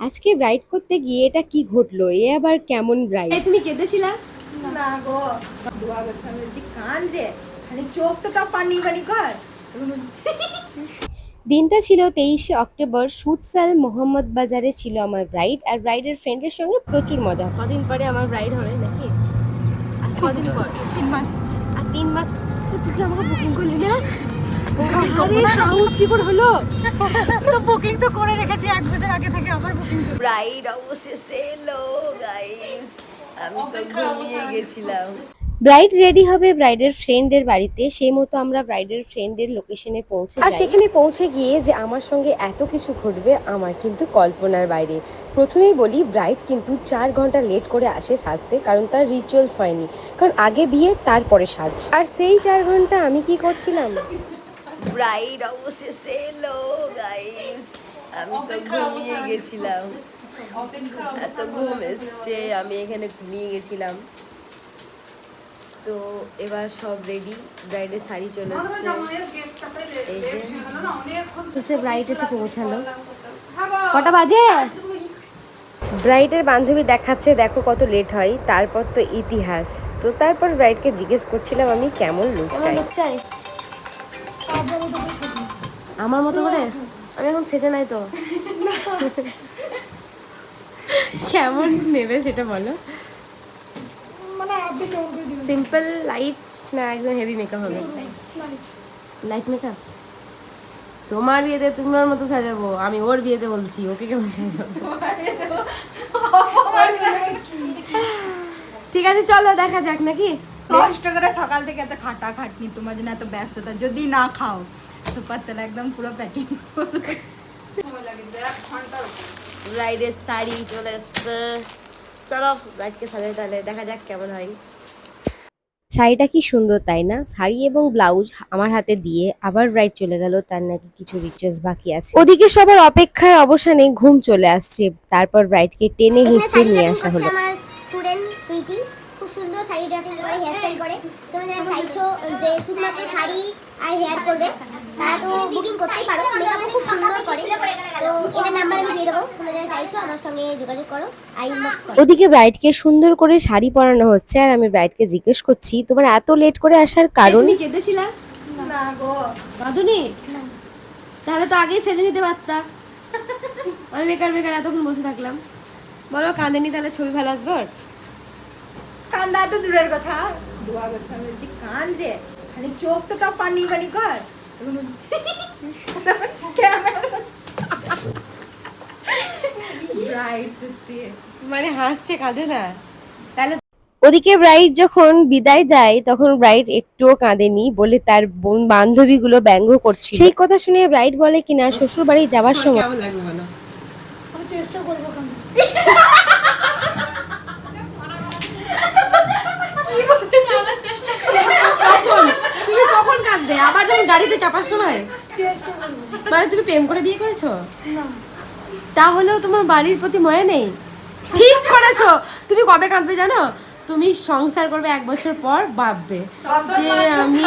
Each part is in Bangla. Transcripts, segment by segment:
আজকে ব্রাইড করতে গিয়ে এটা কি ঘটলো? এ আবার কেমন ব্রাইড এই তুমি কেঁদেছিলা? না গো। দোয়া করছে আমি বলছি কান রে খালি চোখটা তো পানি পানি কর। দিনটা ছিল তেইশে অক্টোবর সুদসাল মোহাম্মদ বাজারে ছিল আমার ব্রাইড আর ব্রাইডের ফ্রেন্ডের সঙ্গে প্রচুর মজা কদিন পরে আমার ব্রাইড হবে নাকি? আর কদিন পর? তিন মাস। আর তিন মাস তুই কি আমাকে বুকিং করলি না। করে হলো? তো বুকিং তো করে রেখেছি এক বছর আগে থেকে আবার বুকিং ব্রাইড অবশেষে এলো গাইস আমি তো ঘুমিয়ে গেছিলাম। ব্রাইড রেডি হবে ব্রাইডের ফ্রেন্ডের বাড়িতে সেই মতো আমরা ব্রাইডের ফ্রেন্ডের লোকেশনে পৌঁছে আর সেখানে পৌঁছে গিয়ে যে আমার সঙ্গে এত কিছু ঘটবে আমার কিন্তু কল্পনার বাইরে। প্রথমেই বলি ব্রাইড কিন্তু চার ঘণ্টা লেট করে আসে সাজতে কারণ তার রিচুয়ালস হয়নি। কারণ আগে বিয়ে তারপরে সাজ। আর সেই চার ঘণ্টা আমি কি করছিলাম? ব্রাইড অবশেষে এলো গাইস আমি তো ঘুমিয়ে গেছিলাম। এত ঘুম এসছে আমি এখানে ঘুমিয়ে গেছিলাম। তো এবার সব রেডি ব্রাইডের শাড়ি চলে এসছে। এই যে এসে ব্রাইড এসে পৌঁছালো। কটা বাজে? ব্রাইডের বান্ধবী দেখাচ্ছে দেখো কত লেট হয় তারপর তো ইতিহাস। তো তারপর ব্রাইডকে জিজ্ঞেস করছিলাম আমি কেমন লুক চাই? চাই। আমার মতো করে? আমি এখন সেজে নাই তো। কেমন নেবে সেটা বলো মানে আপনি কেমন করে দিবেন সিম্পল লাইট না একদম হেভি মেকআপ হবে। লাইট মেকআপ তোমার বিয়েতে তোমার মতো সাজাবো আমি ওর বিয়েতে বলছি ওকে কেমন সাজাবো? ঠিক আছে চলো দেখা যাক নাকি? কষ্ট করে সকাল থেকে এত খাটা খাটনি তোমার জন্য এত ব্যস্ততা যদি না খাও সুপার তেল একদম পুরো প্যাকিং ব্রাইডের শাড়ি চলে এসছে। চলো ব্রাইডকে সাজাই তাহলে দেখা যাক কেমন হয়। শাড়িটা কি সুন্দর তাই না? শাড়ি এবং ব্লাউজ আমার হাতে দিয়ে আবার ব্রাইড চলে গেল তার নাকি কিছু রিচুয়ালস বাকি আছে। ওদিকে সবার অপেক্ষায় অবসানে ঘুম চলে আসছে তারপর ব্রাইডকে টেনে হিঁচড়ে নিয়ে আসা হলো। আমার স্টুডেন্ট সুইটি খুব সুন্দর শাড়ি ড্রাফিং করে হেয়ার স্টাইল করে। তোমরা যারা চাইছো যে শুধুমাত্র শাড়ি আর হেয়ার করবে তারা তো বুকিং করতেই পারো মেকআপও খুব সুন্দর করে। তো এটার নাম্বার আমি দিয়ে দেবো তোমরা যারা চাইছো আমার সঙ্গে যোগাযোগ করো আর ইনবক্স করো। ওদিকে ব্রাইডকে সুন্দর করে শাড়ি পরানো হচ্ছে আর আমি ব্রাইডকে জিজ্ঞেস করছি তোমার এত লেট করে আসার কারণ তুমি কেঁদেছিলা? না গো। বাঁধুনি তাহলে তো আগেই সেজে নিতে পারতা। আমি বেকার বেকার এতক্ষণ বসে থাকলাম। বলো কাঁদেনি তাহলে ছবি ভালো আসবে ওর? কান্দা তো দূরের কথা। দোয়া করছে আমি বলছি কান রে খালি চোখটা তো পানি পানি কর। মানে হাসছে কাঁদে না। তাহলে ওদিকে ব্রাইড যখন বিদায় যায় তখন ব্রাইড একটুও কাঁদেনি বলে তার বোন বান্ধবীগুলো ব্যঙ্গ করছিল। সেই কথা শুনে ব্রাইড বলে কিনা শ্বশুর বাড়ি যাওয়ার সময় চেষ্টা করব গাড়িতে চাপার সময়? মানে তুমি প্রেম করে বিয়ে করেছ? তাহলেও তোমার বাড়ির প্রতি ময়া নেই। ঠিক করেছ। তুমি কবে কাঁদবে জানো? তুমি সংসার করবে এক বছর পর ভাববে যে আমি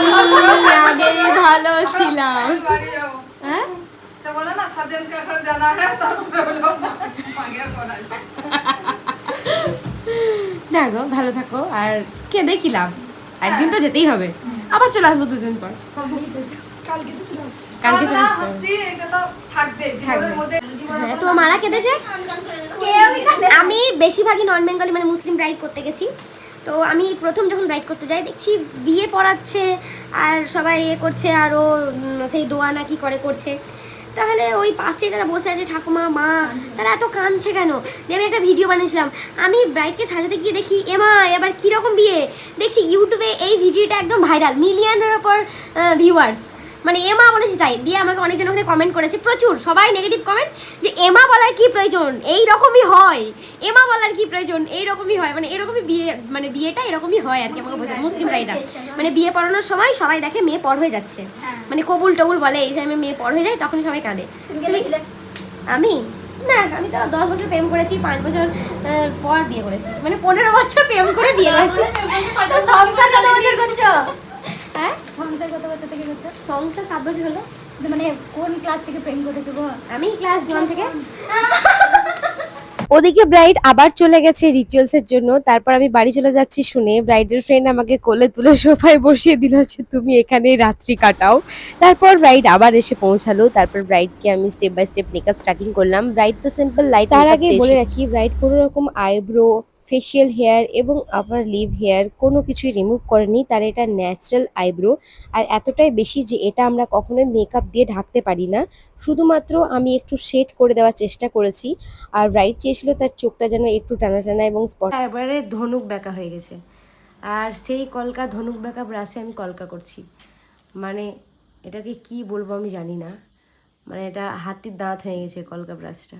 আগেই ভালো ছিলাম। হ্যাঁ? হ্যাঁ না গো ভালো থাকো। আর কেঁদে কি লাভ? একদিন তো যেতেই হবে। আবার চলে আসব দুদিন পর। কালকে তো চলে আসছে। কালকে চলে কান্না, এটা তো থাকবে জীবনের মধ্যে হ্যাঁ মারা কেঁদেছে? আমি বেশিরভাগই নন বেঙ্গলি মানে মুসলিম ব্রাইড করতে গেছি। তো আমি প্রথম যখন ব্রাইড করতে যাই দেখছি বিয়ে পড়াচ্ছে আর সবাই এ করছে আরও সেই দোয়া নাকি করে করছে। তাহলে ওই পাশে যারা বসে আছে ঠাকুমা, মা, তারা এত কাঁদছে কেন? যে আমি একটা ভিডিও বানিয়েছিলাম। আমি ব্রাইডকে সাজাতে গিয়ে দেখি, এমা, এবার কীরকম বিয়ে? দেখছি ইউটিউবে এই ভিডিওটা একদম ভাইরাল মিলিয়নের ওপর ভিউয়ার্স মানে এমা বলেছি তাই দিয়ে আমাকে অনেকজন ওখানে কমেন্ট করেছে প্রচুর সবাই নেগেটিভ কমেন্ট যে এমা বলার কি প্রয়োজন? এই রকমই হয়। এমা বলার কি প্রয়োজন? এই রকমই হয় মানে এরকমই বিয়ে মানে বিয়েটা এরকমই হয় আর কি আমাকে বোঝায়। মুসলিম রাইটা মানে বিয়ে পড়ানোর সময় সবাই দেখে মেয়ে পর হয়ে যাচ্ছে। মানে কবুল টবুল বলে এই টাইমে মেয়ে পর হয়ে যায় তখন সবাই কাঁদে। আমি? না আমি তো দশ বছর প্রেম করেছি পাঁচ বছর পর বিয়ে করেছি। মানে পনেরো বছর প্রেম করে বিয়ে করেছি। সংসার কত বছর করছ? হ্যাঁ? সংসার কত বছর থেকে করছ? সংসার সাত বছর হলো। মানে কোন ক্লাস থেকে প্রেম করেছ আমি ক্লাস ওয়ান থেকে। ওদিকে ব্রাইড আবার চলে গেছে রিচুয়ালস এর জন্য। তারপর আমি বাড়ি চলে যাচ্ছি শুনে ব্রাইডের ফ্রেন্ড আমাকে কোলে তুলে সোফায় বসিয়ে দিল যে তুমি এখানেই রাত্রি কাটাও। তারপর ব্রাইড আবার এসে পৌঁছালো। তারপর ব্রাইডকে আমি step by step makeup starting করলাম। ব্রাইড তো সিম্পল লাইট তার আগে বলে রাখি ব্রাইড কোনো রকম আইব্রো ফেশিয়াল হেয়ার এবং আপার লিভ হেয়ার কোনো কিছুই রিমুভ করেনি। তার এটা ন্যাচারাল আইব্রো আর এতটাই বেশি যে এটা আমরা কখনোই মেকআপ দিয়ে ঢাকতে পারি না। শুধুমাত্র আমি একটু শেড করে দেওয়ার চেষ্টা করেছি। আর ব্রাইট চেয়েছিল তার চোখটা যেন একটু টানা টানা এবং স্পট এবারে ধনুক বেঁকা হয়ে গেছে। আর সেই কলকা ধনুক বেঁকা ব্রাশে আমি কলকা করছি। মানে এটাকে কি বলব আমি জানি না। মানে এটা হাতির দাঁত হয়ে গেছে কলকা ব্রাশটা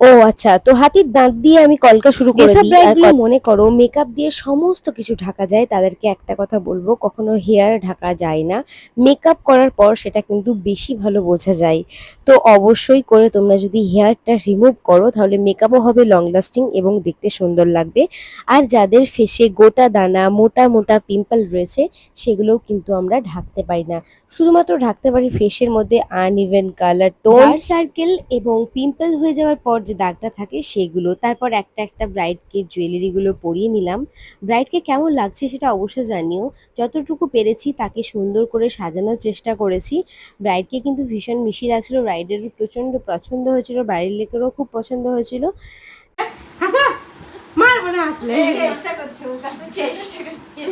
ও আচ্ছা তো হাতির দাঁত দিয়ে আমি কলকা শুরু করে যেসব মনে করো মেকআপ দিয়ে সমস্ত কিছু ঢাকা যায় তাদেরকে একটা কথা বলব কখনো হেয়ার ঢাকা যায় না। মেকআপ করার পর সেটা কিন্তু বেশি ভালো বোঝা যায়। তো অবশ্যই করে তোমরা যদি হেয়ারটা রিমুভ করো তাহলে মেকআপও হবে লং লাস্টিং এবং দেখতে সুন্দর লাগবে। আর যাদের ফেসে গোটা দানা মোটা মোটা পিম্পল রয়েছে সেগুলোও কিন্তু আমরা ঢাকতে পারি না। শুধুমাত্র ঢাকতে পারি ফেসের মধ্যে আনইভেন কালার টোন সার্কেল এবং পিম্পল হয়ে যাওয়ার পর যে দাগটা থাকে সেগুলো। তারপর একটা একটা ব্রাইডকে জুয়েলারিগুলো পরিয়ে নিলাম। ব্রাইডকে কেমন লাগছে সেটা অবশ্যই জানিও। যতটুকু পেরেছি তাকে সুন্দর করে সাজানোর চেষ্টা করেছি। ব্রাইডকে কিন্তু ভীষণ মিশিয়ে লাগছিল। ব্রাইডেরও প্রচণ্ড পছন্দ হয়েছিল। বাড়ির লোকেরও খুব পছন্দ হয়েছিল। আসলে চেষ্টা করছে চেষ্টা করছে।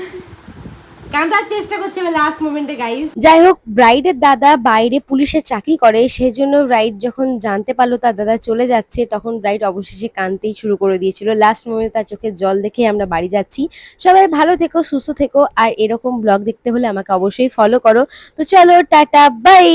কান্দার চেষ্টা করছে লাস্ট মোমেন্টে গাইস যাই হোক ব্রাইডের দাদা বাইরে পুলিশের চাকরি করে, সেজন্য ব্রাইড যখন জানতে পারল তার দাদা চলে যাচ্ছে, তখন ব্রাইড অবশেষে কানতেই শুরু করে দিয়েছিল। লাস্ট মোমেন্টে তার চোখে জল দেখে আমরা বাড়ি যাচ্ছি। সবাই ভালো থেকো, সুস্থ থেকো, আর এরকম ব্লগ দেখতে হলে আমাকে অবশ্যই ফলো করো। তো চলো, টাটা বাই